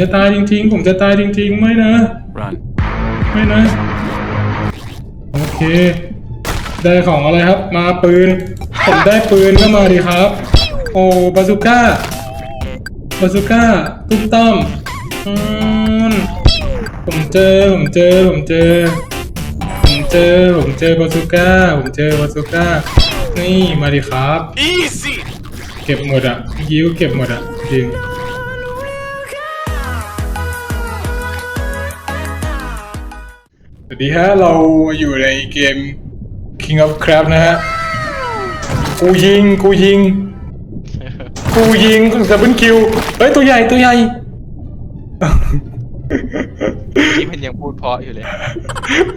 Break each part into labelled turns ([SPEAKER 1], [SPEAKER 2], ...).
[SPEAKER 1] จะตายจริง ๆ ผมจะตายจริง ๆ ไม่นะ
[SPEAKER 2] Run.
[SPEAKER 1] ไม่นะ โอเค ได้ของอะไรครับ มาปืน ผมได้ปืนก็มาดิครับ โอ้บาซูก้าบาซูก้าตุ้มต้อมอืมผมเจอ ผมเจอ ผมเจอ ผมเจอ ผมเจอบาซูก้า ผมเจอบาซูก้า นี่มาดิครับ
[SPEAKER 2] Easy.
[SPEAKER 1] เก็บหมดอะยิ้วเก็บหมดอะจริง สวัสดีฮะ เราอยู่ในเกม King of Crab นะฮะ กูยิง กูยิง กูยิงดับเบิลคิว เฮ้ย ตัวใหญ่ ตัวใหญ่
[SPEAKER 3] ที่มันยังพูดเพราะอยู่เลย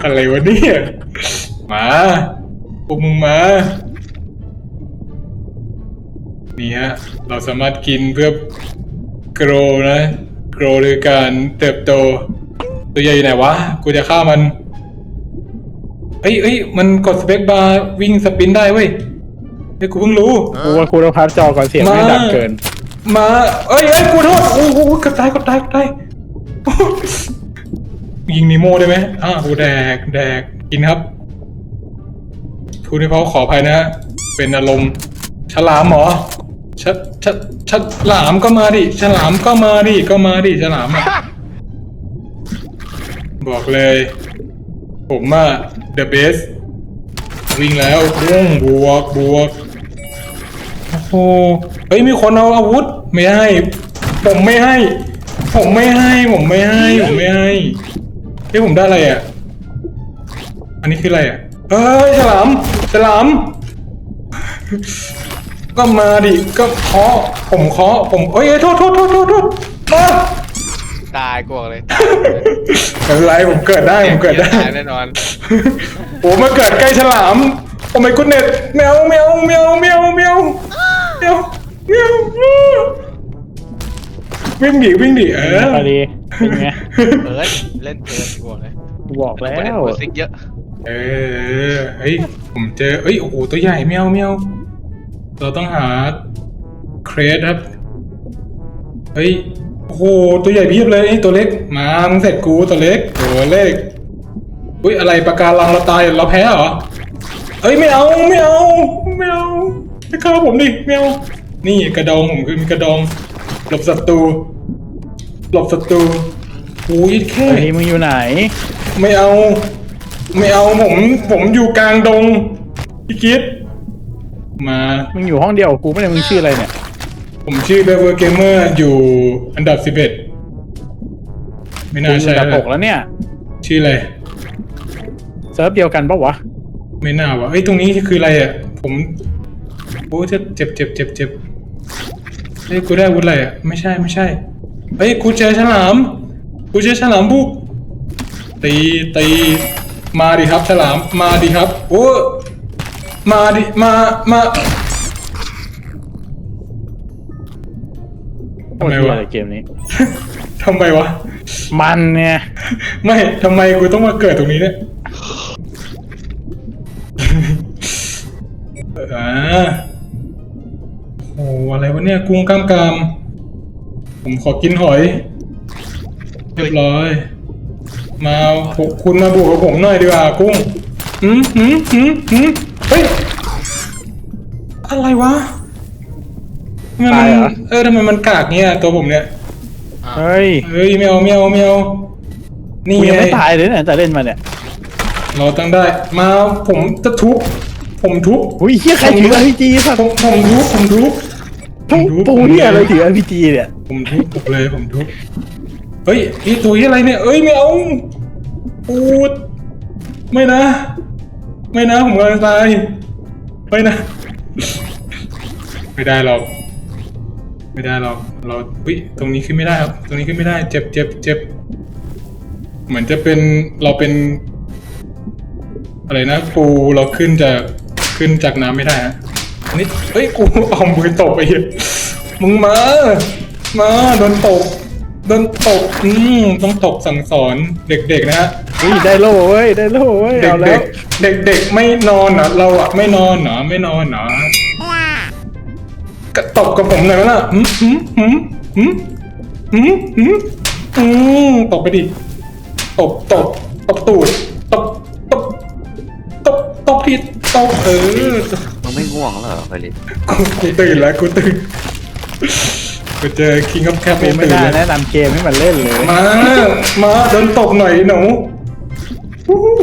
[SPEAKER 1] อะไรวะเนี่ย มาพวกมึงมา นี่ฮะ เราสามารถกินเพื่อ grow นะ grow หรือการเติบโต ตัวใหญ่อยู่ไหนวะ กูจะฆ่ามัน เอ้ยเอ้ยมันกดสเปคบาร์วิ่งสปรินต์ได้เว้ยเฮ้ยกูเพิ่งรู้
[SPEAKER 4] กูว่ากูต้องพับจอก่อนเสียงไม่ดังเกิน
[SPEAKER 1] มาเอ้ยเอ้ยกูโทษโอ้โหเกระตายเกระตายเกระตายยิงนิโมได้ไหมอ่ากูแดกแดกกินครับพูดให้เขาขออภัยนะฮะเป็นอารมณ์ฉลามเหรอฉฉฉลามก็มาดิฉลามก็มาดิก็มาดิฉลามอะบอกเลย ผมอะ the best วิ่งแล้วบุ้งบวกบวกโอ้โหเฮ้ยมีคนเอาอาวุธ ไม่ให้ ผมไม่ให้ ผมไม่ให้ ผมไม่ให้ ผมไม่ให้เฮ้ยผมได้อะไรอะ อันนี้คืออะไรอะเฮ้ยฉลามฉลาม ก็มาดิ ก็เคาะผมเคาะผมเอ้ยเอ้ยโทษโทษโทษโทษโทษมา
[SPEAKER 3] ตายกวกเลย
[SPEAKER 1] ไม่เป็นไรผมเกิดได้ผมเกิดได้
[SPEAKER 3] ตายแน่นอน
[SPEAKER 1] โอ้มาเกิดใกล้ฉลาม โอ้ไม่กุเน็ตแมวแมวแมวแมวแมวแมวแมววิ่งดิวิ่งดิเออ
[SPEAKER 4] พอดีเป็นไง
[SPEAKER 3] เอิร์ดเล่นเอิร์ดกวกเลย
[SPEAKER 4] กูบอกแล้
[SPEAKER 3] เล่น
[SPEAKER 4] ว
[SPEAKER 3] โปรซิกเยอะ
[SPEAKER 1] เออเฮ้ยผมเจอเอ้ยโอ้โหตัวใหญ่แมวแมวเราต้องหาเครสครับเฮ้ย โอ้โหตัวใหญ่เพียบเลยไอ้ตัวเล็กมามึงเสร็จกูตัวเล็กตัวเล็กอุ้ยอะไรปากการังเราตายเราแพ้เหรอเอ้ยไม่เอาไม่เอาไม่เอาไม่ฆ่าผมดิไม่เอานี่กระดองผมคือมีกระดอง หลบศัตรูหลบศัตรูโอ้ยแค่
[SPEAKER 4] อันนี้มึงอยู่ไหน
[SPEAKER 1] ไม่เอา ไม่เอาผมผมอยู่กลางดงพี่คิดมา
[SPEAKER 4] มึงอยู่ห้องเดียวกับกูไม่ได้มึงชื่ออะไรเนี่ย
[SPEAKER 1] ผมชื่อเบเวอร์เกมเมอร์อยู่อันดับสิบเอ็ดไม่
[SPEAKER 4] กู
[SPEAKER 1] น่า
[SPEAKER 4] อยู่
[SPEAKER 1] ใช่
[SPEAKER 4] อันดับ
[SPEAKER 1] แล้
[SPEAKER 4] ห
[SPEAKER 1] ว
[SPEAKER 4] กแล้วเนี่ย
[SPEAKER 1] ชื่ออะไร
[SPEAKER 4] เซิร์ฟเดียวกันปะวะ
[SPEAKER 1] ไม่น่าวะเอ้ยตรงนี้คืออะไรอะ ผมโอ้จะเจ็บเจ็บเจ็บเจ็บเฮ้ยกูได้อาวุธอะไรอะไม่ใช่ไม่ใช่เฮ้ยกูเจอฉลามกูเจอฉลามบุกตีตีมาดิครับฉลามมาดิครับโอ้มาดิมามา ทำไม
[SPEAKER 4] โคตรเหี้ยวะเลยเกมนี้
[SPEAKER 1] ทำไมวะ
[SPEAKER 4] มันเนี่ย
[SPEAKER 1] ไม่ทำไมกูต้องมาเกิดตรงนี้เนี่ยอ่าโอ้โหอะไรวะเนี่ย กุ้งกล้ามกราม ผมขอกินหอย เรียบร้อย มาพวกคุณมาบวกกับผมหน่อยดีกว่า กุ้งหืมหืมหืมหืมเฮ้ย อะไรวะ ทำไม
[SPEAKER 4] ตายเหร
[SPEAKER 1] มั
[SPEAKER 4] อ
[SPEAKER 1] น เออทำไมมันกากเนี่ยตัวผมเนี่ย
[SPEAKER 4] เฮ้ย
[SPEAKER 1] เฮ้ยแมวแมวแมวนี่
[SPEAKER 4] กูยัง
[SPEAKER 1] ไง
[SPEAKER 4] ไม่ตายเลยเนี่ยแต่เล่นมาเนี่ย
[SPEAKER 1] เราต้องได้ มาผมจะทุบผมทุบ
[SPEAKER 4] อุ้ยเฮียใครถือ RPG สัต
[SPEAKER 1] ผ
[SPEAKER 4] ว์
[SPEAKER 1] มผมทุบผมทุบ
[SPEAKER 4] ทุกปูเฮียอะไรถือ RPG เนี่ย
[SPEAKER 1] ผมทุบผมเลยผมทุบเฮ้ยไอ้ตัวเหียอะไรเนี่ยเอ้ยไม่เอาปูด ไม่นะ ไม่นะผมกำลังตายไม่นะ ไม่ได้หรอก ไม่ได้หรอกเราอุ้ยตรงนี้ขึ้นไม่ได้ครับ ตรงนี้ขึ้นไม่ได้ เจ็บเจ็บเจ็บเหมือนจะเป็นเราเป็น อะไรนะปูเราขึ้นจากขึ้นจากน้ำไม่ได้ฮะอันนี้เฮ้ยกูเอามือตบไปเหี้ยมึงมามาโดนตบโดนตบอืมต้องตบสั่งสอนเด็กๆนะฮะ
[SPEAKER 4] อุ้ยได้โล่เว้ยได้โล่เว้ย
[SPEAKER 1] เด็
[SPEAKER 4] เอา
[SPEAKER 1] ก
[SPEAKER 4] แล้ว
[SPEAKER 1] ๆเด็กๆไม่นอนเหรอเราอะไม่นอนเหรอไม่นอนเหรอ ก็ตบกับผมหน่อยไหมล่ะหืมหืมหืมหืมหืมหืมอืมตบไปดิตบตบตบตูดตบตบตบตบผิดตบเออ
[SPEAKER 2] มึงไม่ง่วงเหรอไฟลิส
[SPEAKER 1] กูกูตื่นแล้วกูตื่นกูเจอ King of Cap
[SPEAKER 4] กูไม่
[SPEAKER 1] ตื่น
[SPEAKER 4] น่า
[SPEAKER 1] เลย
[SPEAKER 4] แนะนำเกมให้มันเล่นเลย
[SPEAKER 1] มามาโดนตบหน่อยหนูวู้ฮู้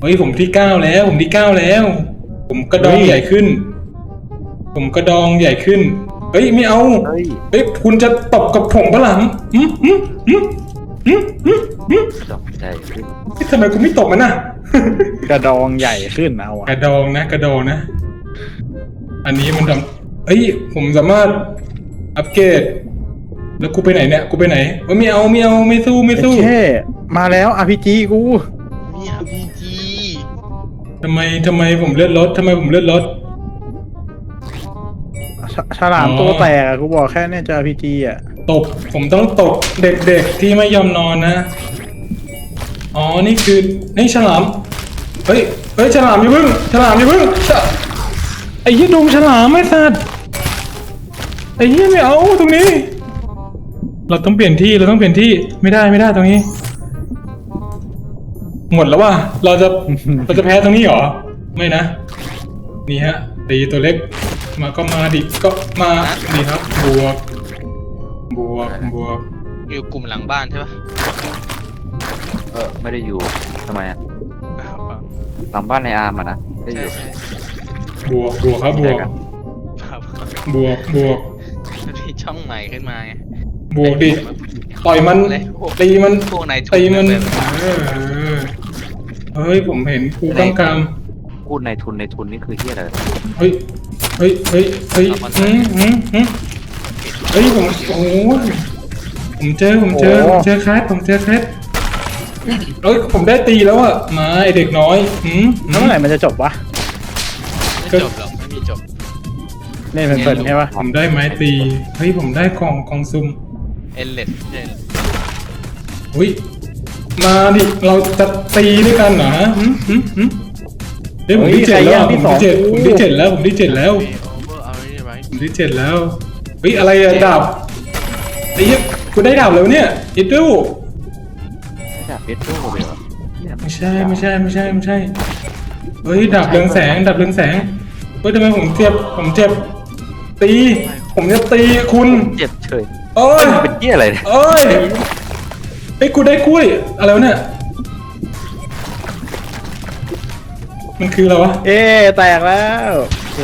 [SPEAKER 1] เฮ้ยผมที่เก้าแล้ว ผมที่เก้าแล้ว ผมกระดองใหญ่ขึ้น ผมกระดองใหญ่ขึ้น เฮ้ยไม่เอา
[SPEAKER 2] เฮ้ย
[SPEAKER 1] เฮ้ยคุณจะตบกับผมปะหลังหืมหืมหืมหืมหืมหืม
[SPEAKER 2] ดอกใจขึ้น
[SPEAKER 1] เฮ้ยทำไมคุณไม่ตบมันน่ะ
[SPEAKER 4] กระดองใหญ่ขึ้นเอา
[SPEAKER 1] ก
[SPEAKER 4] อะ
[SPEAKER 1] ระดองนะ กระดองนะ อันนี้มันทำเฮ้ยผมสามารถอัปเกรดแล้วกูไปไหนเนี่ย กูไปไหนเฮ้ยไม่เอาไม่เอาไม่สู้ไม่สู้
[SPEAKER 4] แค่มาแล้ว RPG กู
[SPEAKER 3] มีอาพีจี
[SPEAKER 1] ทำไมทำไมผมเลือดลดทำไมผมเลือดลด
[SPEAKER 4] ฉฉลาม
[SPEAKER 1] อ๋อ
[SPEAKER 4] ตัวแตกอะกูบอกแค่เนี่ยจะ RPG อะ
[SPEAKER 1] ตบผมต้องตบเด็กๆที่ไม่ยอมนอนนะ อ๋อ นี่คือนี่ฉลาม เฮ้ย เฮ้ยฉลามอย่าพึ่งฉลามอย่าพึ่งฉะไอ้ยี่ดงฉลามไม่สัตว์ไอ้ยี่ไม่เอาตรงนี้ เราต้องเปลี่ยนที่เราต้องเปลี่ยนที่ไม่ได้ไม่ได้ตรงนี้ หมดแล้วว่ะเราจะ เราจะแพ้ตรงนี้เหรอ ไม่นะ นี่ฮะตีตัวเล็ก มาก็มาดิก็มาดีครับ บวก บวก บวก
[SPEAKER 3] อยู่กลุ่มหลังบ้านใช่ปะ
[SPEAKER 2] เออไม่ได้อยู่ทำไมอะ
[SPEAKER 3] อ้าวเปล่า
[SPEAKER 2] หลังบ้านในอาร์มอะนะได้อ
[SPEAKER 3] ใช่
[SPEAKER 2] ยู่
[SPEAKER 3] ใช่
[SPEAKER 1] บวก บวกครับบวก
[SPEAKER 3] เปล่าเปล่า
[SPEAKER 1] บวก บวก
[SPEAKER 3] มันมีช่องใหม่ขึ้นมาไง
[SPEAKER 1] บวกดิต่อยมัน
[SPEAKER 3] เลยพวก
[SPEAKER 1] ตีมัน
[SPEAKER 3] พวกนายทุน
[SPEAKER 1] ตีมัน
[SPEAKER 3] เลย
[SPEAKER 1] เออเฮ้ยผมเห็นครูต้องการ
[SPEAKER 2] พูดในทุนในทุนนี่คือที่อะไร
[SPEAKER 1] เฮ้ย เฮ้ยเฮ้ยเฮ้ยหืมหืมหืมเฮ้ยผมโอ้โหผมเจอผมเจอผมเจอแคทผมเจอแคทเฮ้ยผมได้ตีแล้วอะมาไอเด็กน้อยหืมหื
[SPEAKER 4] แล้ว
[SPEAKER 1] ม
[SPEAKER 4] เมื่อไหร่มันจะจบวะ
[SPEAKER 3] ไม่จบหรอกไม่มีจบ
[SPEAKER 4] เล่นเพลินๆใช่ปะ
[SPEAKER 1] ผมได้ไม้ตีเฮ้ยผมได้กล่องกล่องซุ่ม
[SPEAKER 3] เอลเลตใช่
[SPEAKER 1] อุ้ยมาดิเราจะตีด้วยกันเหรอฮะหืมหืมหืม เฮ้ยผมที่เจ็ดแล้วอะผมที่เจ็ดผมที่เจ็ดแล้วผมที่เจ็ดแล้ว
[SPEAKER 3] มีโอเวอร์เอาไว้ไว้
[SPEAKER 1] ผมที่เจ็ดแล้วเฮ้ยอะไรอะดาบไอ้เหี้ยกูได้ดาบแล้วเนี่ยอิดดู
[SPEAKER 2] ไม่ดาบเพชรโต้เลยเหรอเนี่ย
[SPEAKER 1] ไม่ใช่ไม่ใช่ไม่ใช่ไม่ใช่เฮ้ยดาบเรืองแสงดาบเรืองแสงเฮ้ยทำไมผมเจ็บผมเจ็บตี ผมจะตีคุณ
[SPEAKER 2] เจ็บเฉย
[SPEAKER 1] เอ้ย
[SPEAKER 2] เป็นเหี้ยอะไรเนี่ย
[SPEAKER 1] เอ้ยไอ้ยกูได้กล้วยอะไรวะเนี่ย มันคืออะไรวะ
[SPEAKER 4] เอ๊ะแตกแล้วโอเค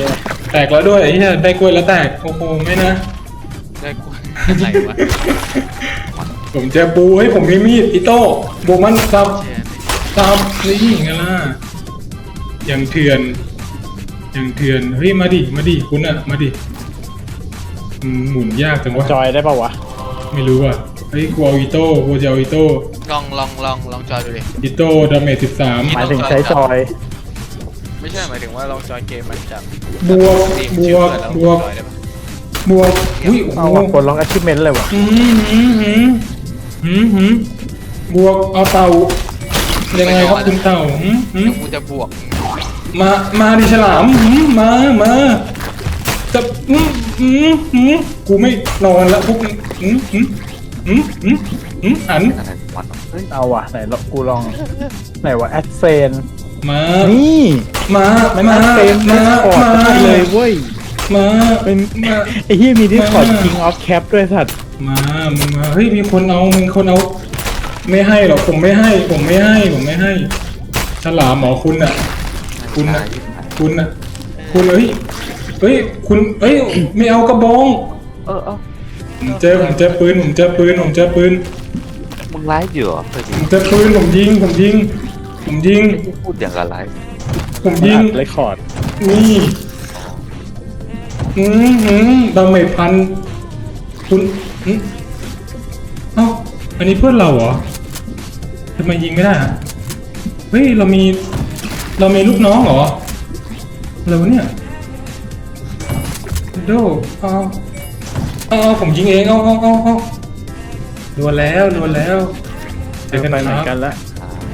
[SPEAKER 1] แตกแล้วด้วยไอ้เหี้ยได้กล้วยแล้วแตกโอ้โหไม่นะ
[SPEAKER 3] ได้กูอะไรวะ
[SPEAKER 1] ผมจะบูให้ผมมีมีดอิโต้บวกมันซับ
[SPEAKER 3] แชร์
[SPEAKER 1] ซับนี่ไงล่ะยังเถื่อนยังเถื่อนเฮ้ยมาดิมาดิคุณอะมาดิอืมหมุนยากจังวะ
[SPEAKER 4] จอยได้ปะวะ
[SPEAKER 1] ไม่รู้อะเฮ้ยกูเอาอิโต้กูจะเอาอิโต้
[SPEAKER 3] ลองลองลองลองจอยดูดิ
[SPEAKER 1] อิโต้ดาเมจสิบสาม
[SPEAKER 4] หมายถึงใช้จอย
[SPEAKER 3] ไม่ใช่หมายถึงว่าลองจอยเกมมันจะ
[SPEAKER 1] บวก
[SPEAKER 3] ทีม
[SPEAKER 1] บ
[SPEAKER 3] ชื่อ
[SPEAKER 1] วก
[SPEAKER 3] เปิดแล้ว
[SPEAKER 1] บวก
[SPEAKER 3] จอยได้ปะ
[SPEAKER 1] บวกอุ้ยโอ้
[SPEAKER 4] เอา
[SPEAKER 1] โห
[SPEAKER 4] ว่ะกดลอง achievement เลยวะ
[SPEAKER 1] หืมหืมหืมหืมหืมบวกเอาเต่ายังไงครับคุณเต่าหืมหืม
[SPEAKER 3] เดี๋ยวกูจะบวก
[SPEAKER 1] มามาดิฉลามหืมมามาจะหืมหืมหืมกูไม่นอนแล้วพวกนี้หืมหืมหืมหืมหืมหัน
[SPEAKER 2] อะไรของมันวะเฮ้ย
[SPEAKER 4] เอาว่ะไหนลองกูลอง ไหนวะแอดเฟน
[SPEAKER 1] มา
[SPEAKER 4] นี่
[SPEAKER 1] มา
[SPEAKER 4] มัน
[SPEAKER 1] มา
[SPEAKER 4] แอดเฟน
[SPEAKER 1] มา
[SPEAKER 4] ดิสคอร์ด
[SPEAKER 1] มา
[SPEAKER 4] ได้เลยเว้ย
[SPEAKER 1] มา
[SPEAKER 4] เป็น
[SPEAKER 1] มา
[SPEAKER 4] ไอ้ที่มีดิสคอร์ด
[SPEAKER 1] มา
[SPEAKER 4] King of Cap ด้วยสัตว์
[SPEAKER 1] มามึงมาเฮ้ยมีคนเอามีคนเอา ไม่ให้หรอกผมไม่ให้ ผมไม่ให้ผมไม่ให้ ฉลามหมอคุณอะคุณอะคุณอะคุณเฮ้ยเฮ้ยคุณเฮ้ยไม่เอากระบอง
[SPEAKER 2] เออเออ
[SPEAKER 1] ผมเจอผมเจอปืนผมเจอปืนผมเจอปืน
[SPEAKER 2] มึงไลฟ์อยู่เหรอเฮ้ย
[SPEAKER 1] ผมเจอปืนผมยิงผมยิง ผมยิง
[SPEAKER 2] พูดอย่างกับไลฟ์
[SPEAKER 1] ผมยิง
[SPEAKER 4] เรคคอร์ด
[SPEAKER 1] นี่ อืมอืมดาเมจพัน คุณอืมเอ้า อันนี้เพื่อนเราเหรอทำไมยิงไม่ได้อะเฮ้ย เรามี เรามีลูกน้องเหรออะไรวะเนี่ยโดเอาเอาเอาผมยิงเอง เอาเอาเอาเอาดวลแล้วดวลแล้ว เจอกัน
[SPEAKER 4] ไป
[SPEAKER 1] ค
[SPEAKER 4] เหมือน
[SPEAKER 1] รับ
[SPEAKER 4] กันละ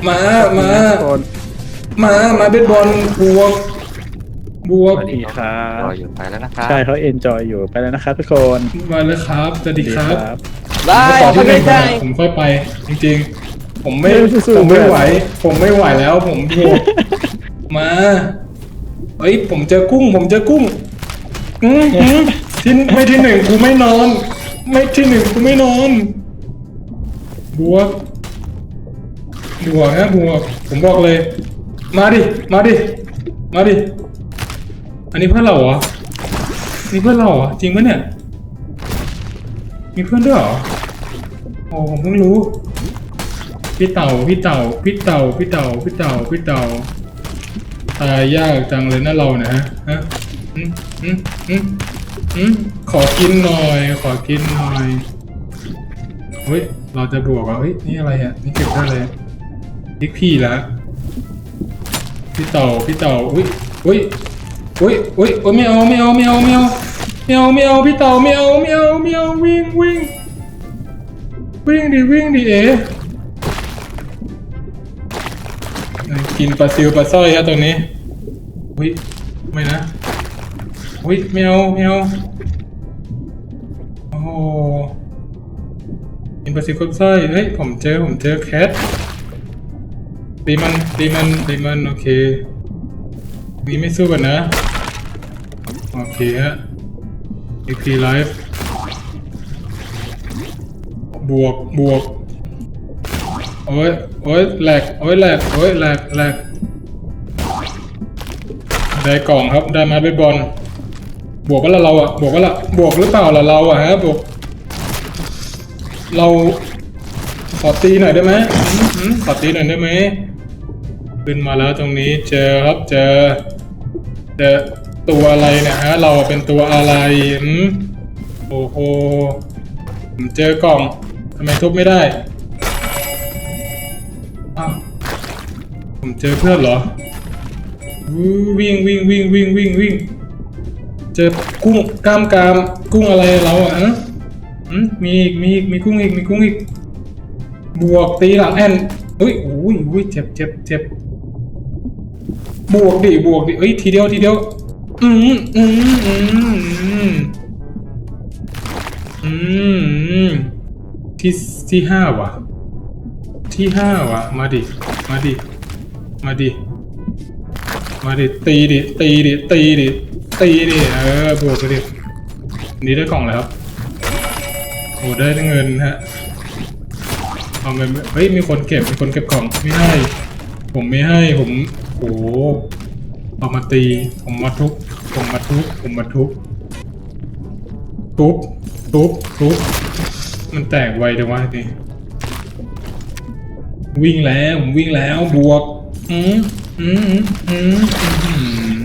[SPEAKER 1] มา มา
[SPEAKER 4] โดน
[SPEAKER 1] มา มาเบสบอลบวก บวก
[SPEAKER 2] สวัสดี
[SPEAKER 4] ครั
[SPEAKER 2] รอบ อยู่ไปแล้วนะครับ
[SPEAKER 4] ใช่เขาเอนจอยอยู่ไปแล้วนะครับทุกคน
[SPEAKER 1] มาแล้วครับสวัสดีครับ
[SPEAKER 3] บาย
[SPEAKER 1] ขอที่ห
[SPEAKER 3] ไม่
[SPEAKER 1] นึ่งก่อ
[SPEAKER 3] ได้
[SPEAKER 1] นผมค่อยไป จริงๆ ผมไม่
[SPEAKER 4] สู้ๆ
[SPEAKER 1] ผมไม่
[SPEAKER 4] เพื่อน
[SPEAKER 1] ไหว ผมไม่ไหวแล้ว ผมบวกมาเอ้ยผมเจอกุ้ง ผมเจอกุ้งอืมอืมที่ไม่ที่หนึ่งกูไม่นอน ไม่ที่หนึ่งกูไม่นอน บวก บวกฮะบวกผมบอกเลย มาดิ มาดิ มาดิ อันนี้เพื่อนเราเหรอ นี่เพื่อนเราเหรอ จริงปะเนี่ย มีเพื่อนด้วยเหรอโอ้ผมเพิ่งรู้ พี่เต่า พี่เต่า พี่เต่า พี่เต่า พี่เต่า พี่เต่า ตายยากจังเลยนะเราเนี่ยฮะ ฮะอืมอืมอืมอืมขอกินหน่อย ขอกินหน่อยเฮ้ย เราจะบวกอะเฮ้ย นี่อะไรอะ นี่เก็บได้เลย พิกพี่ละพี่เต่าพี่เต่าอุ้ยอุ้ยอุ้ยอุ้ยโอ้ยไม่เอาไม่เอาไม่เอาไม่เอาไม่เอาไม่เอาพี่เต่าไม่เอาไม่เอาไม่เอาวิ่งวิ่งวิ่งดิวิ่งดิเอ๋กินปลาซิวปลาสร้อยครับตรงนี้อุ้ยไม่นะอุ้ยไม่เอาไม่เอาโอ้โหกินปลาซิวปลาสร้อยเฮ้ยผมเจอผมเจอแคท ตีมันตีมันตีมันโอเคนี่ไม่สู้กันนะ โอเคฮะ EP Life บวกบวกโอ้ยโอ้ยแหลกโอ้ยแหลกโอ้ยแหลกแหลกได้กล่องครับได้มาเบสบอลบวกก็ละเราอะบวกก็ละบวกหรือเปล่าละเราอะฮะบวกเราขอตีหน่อยได้ไหมอืมอืมขอตีหน่อยได้ไหม ขึ้นมาแล้วตรงนี้เจอครับเจอเจอตัวอะไรนี่ยฮะเราเป็นตัวอะไรอืมโอ้โหผมเจอกล่องทำไมทุบไม่ได้ผมเจอเพื่อนเหรอวิ่งวิ่งวิ่งวิ่งวิ่งวิ่งเจอกุ้งกล้ามกรามกุ้งอะไรเราอะฮะมมีอีกมีอีกมีกุ้งอีกมีกุ้งอีกบวกตีหลังแอนอุ้ยอุ้ยอุ้ยเจ็บเจ็บเจ็บ บวกดิบวกดิเอ้ยทีเดียวทีเดียว อืมอืมอืมอืมอืมที่ที่ห้าว่ะที่ห้าวะมาดิมาดิมาดิมาดิตีดิตีดิตีดิตีดิเออบวกไปดินนี้ได้กล่องแล้วครับโอ้ได้เงินฮะเอาไปเฮ้ยมีคนเก็บมีคนเก็บกล่องไม่ให้ ผมไม่ให้ผม โอ้เอามาตี ผมมาทุบ ผมมาทุบ ผมมาทุบ ทุบ ทุบ ทุบ มันแตกไวจังวะทีวิ่งแล้วผมวิ่งแล้ว บวก อืมอืมอืมอืมอืม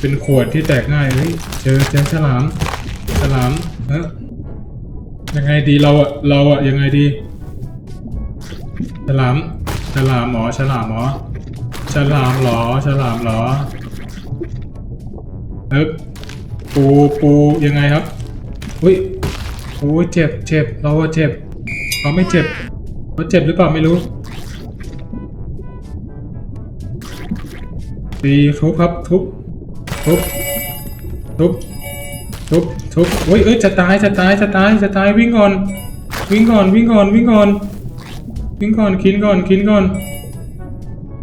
[SPEAKER 1] เป็นขวดที่แตกง่ายเฮ้ย เจอเจอฉลาม ฉลามเออยังไงดีเราอะเราอะยังไงดี ฉลาม ฉลามหมอ ฉลามหมอ ฉลามหรอฉลามหรอเอ๊บปูปูยังไงครับอุ้ยโอ้ยเจ็บเจ็บเราเจ็บเราไม่เจ็บเขาเจ็บหรือเปล่าไม่รู้ตีทุบครับทุบทุบทุบทุบทุบเฮ้ยเอ้ยจะตายจะตายจะตายจะตายวิ่งก่อน วิ่งก่อนวิ่งก่อนวิ่งก่อนวิ่งก่อนคินก่อนคินก่อน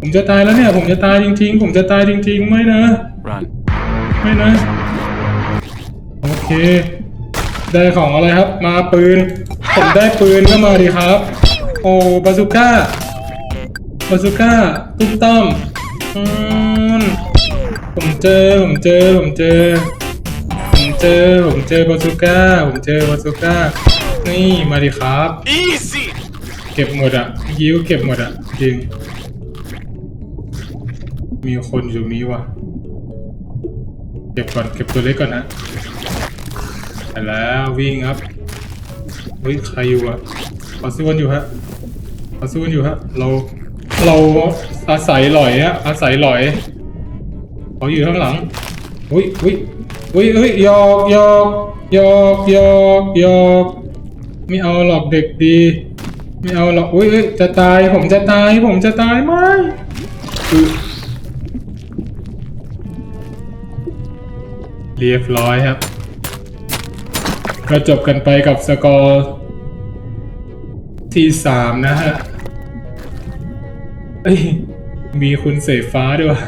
[SPEAKER 1] ผมจะตายแล้วเนี่ย ผมจะตายจริง ๆ ผมจะตายจริง ๆ ไม่นะ
[SPEAKER 2] รัน
[SPEAKER 1] ไม่นะ โอเค ได้ของอะไรครับ มาปืน ผมได้ปืนก็มาดีครับ โอ้บาซูก้าบาซูก้าตุ้มต้อมอืมผมเจอ ผมเจอ ผมเจอ ผมเจอ ผมเจอบาซูก้า ผมเจอบาซูก้า นี่มาดิครับ
[SPEAKER 3] easy
[SPEAKER 1] เก็บหมดอะเมื่อกี้ก็เก็บหมดอะจริง มีคนอยู่ตรงนี้ว่ะ เก็บก่อนเก็บตัวเล็กก่อนนะแล้ววิ่งครับ เฮ้ยใครอยู่อะเขาสู้กันอยู่ฮะเขาสู้กันอยู่ฮะ เราเราอาศัยหลอยฮะอาศัยหลอยเขาอยู่ข้างหลังอุ้ยอุ้ยอุ้ยเฮ้ยยอกยอกยอกยอกยอกไม่เอาหรอกเด็กดี ไม่เอาหรอกอุ้ยเอ้ยจะตายผมจะตายผมจะตายไม่ เรียบร้อยครับ ก็จบกันไปกับสกอร์ที่สามนะฮะเอ้ยมีคุณเสฟ้าด้วย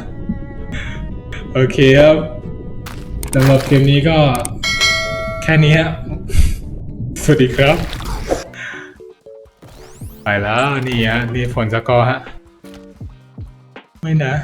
[SPEAKER 1] โอเคครับสำหรับเกมนี้ก็แค่นี้ฮะสวัสดีครับ ไปแล้วนี่ฮะนี่ผลสกอร์ฮะ ไม่นะ